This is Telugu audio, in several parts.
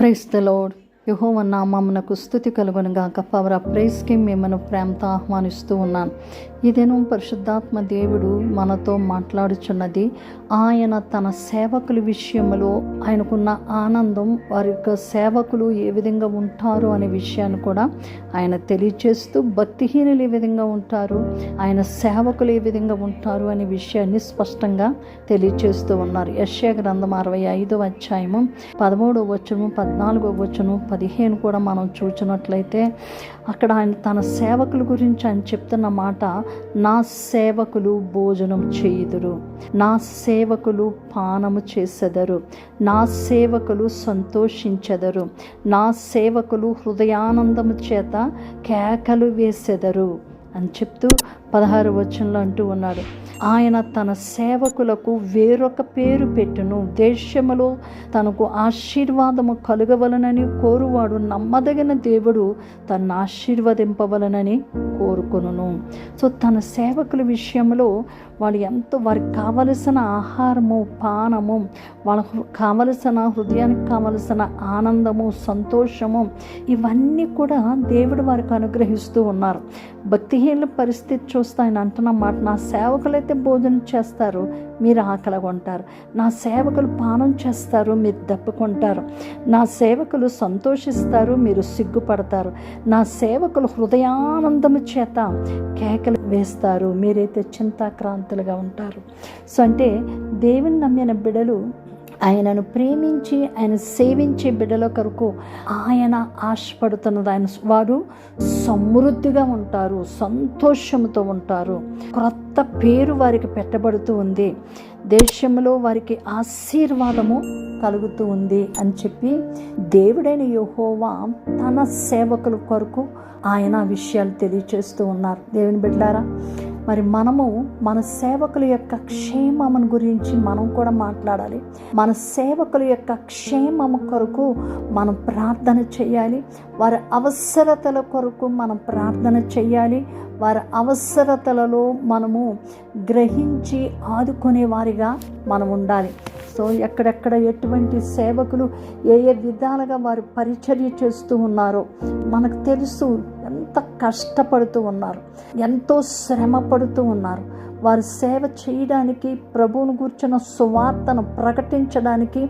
Praise the Lord. యహోవ నామమునకు స్థుతి కలుగునుగాక పవర్ ఆఫ్ ప్రైస్కి మిమ్మల్ని ప్రేమతో ఆహ్వానిస్తూ ఉన్నాను. ఇదేను పరిశుద్ధాత్మ దేవుడు మనతో మాట్లాడుచున్నది. ఆయన తన సేవకుల విషయంలో ఆయనకున్న ఆనందం వారి యొక్క సేవకులు ఏ విధంగా ఉంటారు అనే విషయాన్ని కూడా ఆయన తెలియచేస్తూ భక్తిహీనులు ఏ విధంగా ఉంటారు ఆయన సేవకులు ఏ విధంగా ఉంటారు అనే విషయాన్ని స్పష్టంగా తెలియచేస్తూ ఉన్నారు. యశ్యా గ్రంథం అరవై ఐదవ అధ్యాయము పదమూడవ వచ్చును పద్నాలుగో వచ్చును పదిహేను కూడా మనం చూసినట్లయితే అక్కడ ఆయన తన సేవకుల గురించి ఆయన చెప్తున్న మాట నా సేవకులు భోజనం చేయుదురు నా సేవకులు పానము చేసెదరు నా సేవకులు సంతోషించెదరు నా సేవకులు హృదయానందము చేత కేకలు వేసెదరు. అని చెప్తూ పదహారు వచనంలో అంటూ ఉన్నాడు. ఆయన తన సేవకులకు వేరొక పేరు పెట్టును. దేశములో తనకు ఆశీర్వాదము కలుగవలనని కోరువాడు నమ్మదగిన దేవుడు తను ఆశీర్వదింపవలనని కోరుకొనును. సో తన సేవకుల విషయంలో వాళ్ళు ఎంతో వారికి కావలసిన ఆహారము పానము వాళ్ళకు కావలసిన హృదయానికి కావలసిన ఆనందము సంతోషము ఇవన్నీ కూడా దేవుడు వారికి అనుగ్రహిస్తూ ఉన్నారు. భక్తి భక్తిహీనుల పరిస్థితి చూస్తే ఆయన అంటున్నమాట నా సేవకులైతే భోజనం చేస్తారు మీరు ఆకలి కొంటారు. నా సేవకులు పానం చేస్తారు మీరు దప్పుకుంటారు నా సేవకులు సంతోషిస్తారు మీరు సిగ్గుపడతారు. నా సేవకులు హృదయానందము చేత కేకలు వేస్తారు మీరైతే చింతాక్రాంతులుగా ఉంటారు. సో అంటే దేవుని నమ్మిన బిడలు ఆయనను ప్రేమించి ఆయన సేవించే బిడ్డల కొరకు ఆయన ఆశపడుతున్నది. ఆయన వారు సమృద్ధిగా ఉంటారు సంతోషంతో ఉంటారు. క్రొత్త పేరు వారికి పెట్టబడుతూ ఉంది. దేశంలో వారికి ఆశీర్వాదము కలుగుతూ ఉంది అని చెప్పి దేవుడైన యహోవా తన సేవకుల కొరకు ఆయన విషయాలు తెలియచేస్తూ ఉన్నారు. దేవుని బిడ్డారా మరి మనము మన సేవకుల యొక్క క్షేమమును గురించి మనం కూడా మాట్లాడాలి. మన సేవకుల యొక్క క్షేమము కొరకు మనం ప్రార్థన చేయాలి. వారి అవసరతల కొరకు మనం ప్రార్థన చేయాలి. వారి అవసరతలలో మనము గ్రహించి ఆదుకునే వారిగా మనం ఉండాలి. సో ఎక్కడెక్కడ ఎటువంటి సేవకులు ఏ ఏ విధాలుగా వారు పరిచర్య చేస్తూ ఉన్నారో మనకు తెలుసు. ఎంత కష్టపడుతూ ఉన్నారు ఎంతో శ్రమ పడుతూ ఉన్నారు. వారు సేవ చేయడానికి ప్రభువును కూర్చున్న సువార్తను ప్రకటించడానికి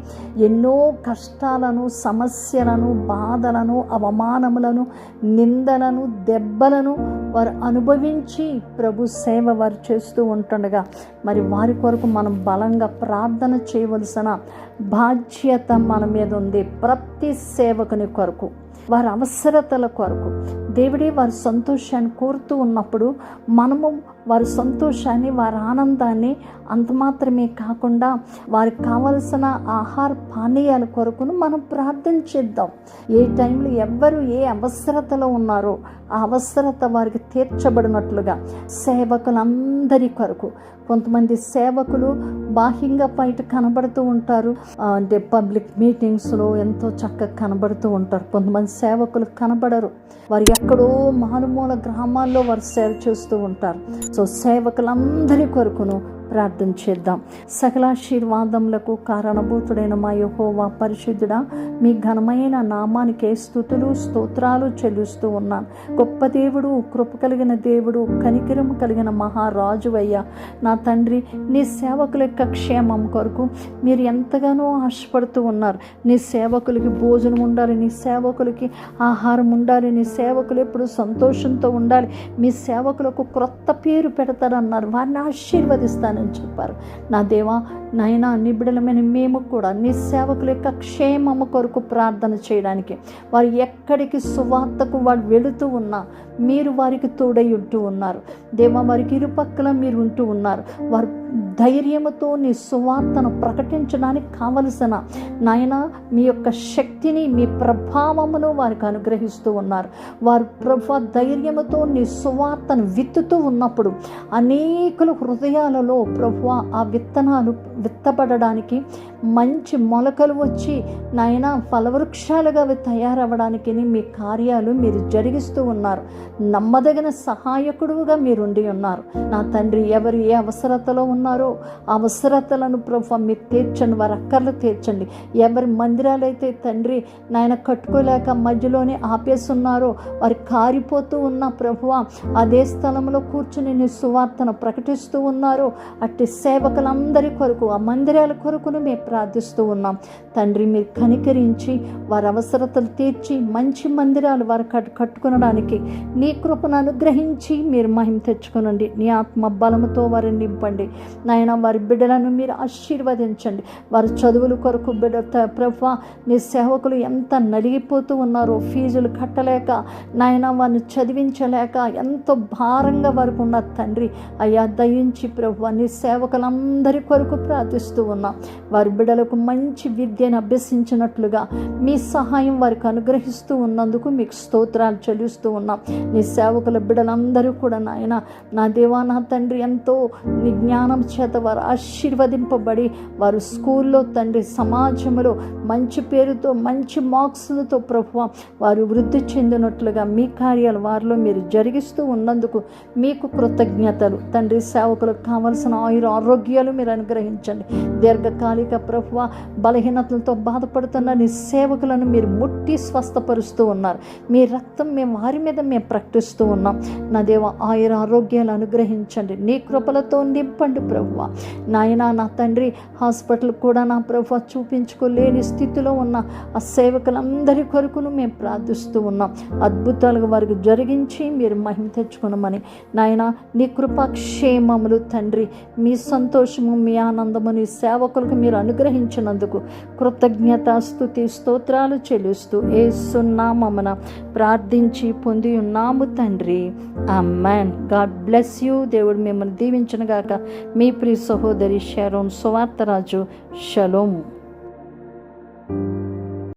ఎన్నో కష్టాలను సమస్యలను బాధలను అవమానములను నిందలను దెబ్బలను వారు అనుభవించి ప్రభు సేవ వారు చేస్తూ ఉంటుండగా మరి వారి కొరకు మనం బలంగా ప్రార్థన చేయవలసిన బాధ్యత మన మీద ఉంది ప్రతి సేవకుని కొరకు. వారి అవసరతల కొరకు. దేవుడే వారి సంతోషాన్ని కోరుతూ ఉన్నప్పుడు మనము వారి సంతోషాన్ని వారి ఆనందాన్ని అంత మాత్రమే కాకుండా వారికి కావలసిన ఆహార పానీయాల కొరకును మనం ప్రార్థన చేద్దాం. ఏ టైంలో ఎవ్వరు ఏ అవసరతలో ఉన్నారో ఆ అవసరత వారికి తీర్చబడినట్లుగా సేవకులందరి కొరకు. కొంతమంది సేవకులు బాహ్యంగా బయట కనబడుతూ ఉంటారు. అంటే పబ్లిక్ మీటింగ్స్లో ఎంతో చక్కగా కనబడుతూ ఉంటారు. కొంతమంది సేవకులు కనబడరు. వారు ఎక్కడో మారుమూల గ్రామాల్లో వారు సేవ చేస్తూ ఉంటారు. సో సేవకులందరి కొరకును ప్రార్థన చేద్దాం. సకలాశీర్వాదములకు కారణభూతుడైన మా యహోవా పరిశుద్ధుడా మీ ఘనమైన నామానికే స్థుతులు స్తోత్రాలు చెల్లిస్తూ ఉన్నాను గొప్ప దేవుడు కృప కలిగిన దేవుడు కనికిరము కలిగిన మహారాజు అయ్యా నా తండ్రి నీ సేవకుల యొక్క క్షేమం కొరకు మీరు ఎంతగానో ఆశపడుతూ ఉన్నారు. నీ సేవకులకి భోజనం ఉండాలి నీ సేవకులకి ఆహారం ఉండాలి నీ సేవకులు ఎప్పుడు సంతోషంతో ఉండాలి. మీ సేవకులకు క్రొత్త పేరు పెడతారన్నారు. వారిని ఆశీర్వదిస్తాను. అని చెప్పారు. నా దేవా నైనా నిబిడలమైన మేము కూడా నీ సేవకుల యొక్క క్షేమము కొరకు ప్రార్థన చేయడానికి వారు ఎక్కడికి సువార్తకు వాడు వెళుతూ ఉన్నా మీరు వారికి తోడై ఉంటూ ఉన్నారు. దేవా వారికి ఇరుపక్కల మీరు ఉంటూ ఉన్నారు. వారు ధైర్యముతో నీ సువార్తను ప్రకటించడానికి కావలసిన నాయన మీ యొక్క శక్తిని మీ ప్రభావమును వారికి అనుగ్రహిస్తూ ఉన్నారు. వారు ప్రభు ధైర్యముతో నీ సువార్తను విత్తుతూ ఉన్నప్పుడు అనేకుల హృదయాలలో ప్రభు ఆ విత్తనాలు విత్తబడడానికి మంచి మొలకలు వచ్చి నాయన ఫలవృక్షాలుగా అవి తయారవ్వడానికి మీ కార్యాలు మీరు జరిగిస్తూ ఉన్నారు. నమ్మదగిన సహాయకుడుగా మీరు ఉండి ఉన్నారు. నా తండ్రి ఎవరు ఏ అవసరతలో ఉన్నారో అవసరతలను ప్రభు మీరు తీర్చండి వారి అక్కర్లు తీర్చండి. ఎవరి మందిరాలు అయితే తండ్రి నాయన కట్టుకోలేక మధ్యలోనే ఆపేస్తున్నారో వారు కారిపోతూ ఉన్న ప్రభువ అదే స్థలంలో కూర్చుని నీ సువార్తను ప్రకటిస్తూ ఉన్నారో అట్టి సేవకులందరి కొరకు ఆ మందిరాల కొరకును మేము ప్రార్థిస్తూ ఉన్నాం. తండ్రి మీరు కనికరించి వారి అవసరతలు తీర్చి మంచి మందిరాలు వారు కట్టు కట్టుకునడానికి నీ కృపను అనుగ్రహించి మీరు మహిమ తెచ్చుకునండి. నీ ఆత్మ బలముతో వారిని నింపండి. నాయన వారి బిడ్డలను మీరు ఆశీర్వదించండి. వారి చదువుల కొరకు బిడ్డ ప్రభు ప్రభా నీ సేవకులు ఎంత నలిగిపోతూ ఉన్నారో ఫీజులు కట్టలేక నాయన వారిని చదివించలేక ఎంతో భారంగా వారికి ఉన్న తండ్రి అయ్యా దయించి ప్రభు నీ సేవకులందరి కొరకు ప్రార్థిస్తూ ఉన్నాం. వారి బిడ్డలకు మంచి విద్యను అభ్యసించినట్లుగా మీ సహాయం వారికి అనుగ్రహిస్తూ ఉన్నందుకు మీకు స్తోత్రాలు చెల్లిస్తూ ఉన్నాం. నీ సేవకుల బిడ్డలందరూ కూడా నాయన నా దేవా నా తండ్రి ఎంతో నీ జ్ఞానం చేత వారు ఆశీర్వదింపబడి వారు స్కూల్లో తండ్రి సమాజంలో మంచి పేరుతో మంచి మార్క్స్లతో ప్రభు వారు వృద్ధి చెందినట్లుగా మీ కార్యాలు వారిలో మీరు జరిగిస్తూ ఉన్నందుకు మీకు కృతజ్ఞతలు. తండ్రి సేవకులకు కావలసిన ఆయుర ఆరోగ్యాలు మీరు అనుగ్రహించండి. దీర్ఘకాలిక ప్రభు బలహీనతలతో బాధపడుతున్న నీ సేవకులను మీరు ముట్టి స్వస్థపరుస్తూ ఉన్నారు. మీ రక్తం మేము వారి మీద మేము ప్రకటిస్తూ ఉన్నాం. నా దేవ ఆయుర ఆరోగ్యాలు అనుగ్రహించండి. నీ కృపలతో నింపండి ప్రభువ. నాయన నా తండ్రి హాస్పిటల్ కూడా నా ప్రభు చూపించుకోలేని స్థితిలో ఉన్న ఆ సేవకులందరి కొరకును మేము ప్రార్థిస్తూ ఉన్నాం. అద్భుతాలుగా వారికి జరిగించి మీరు మహిమ తెచ్చుకునమని. నాయన నీ కృపాక్షేమములు తండ్రి మీ సంతోషము మీ ఆనందము నీ సేవకులకు మీరు అనుగ్రహించినందుకు కృతజ్ఞత స్థుతి స్తోత్రాలు చెల్లిస్తూ ఏ సున్నామన ప్రార్థించి పొంది ఉన్నాము తండ్రి. అమ్మాన్ గాడ్ బ్లెస్ యూ. దేవుడు మిమ్మల్ని దీవించను గాక మీ ప్రియ సహోదరి షారోన్ సువార్తరాజు షలోము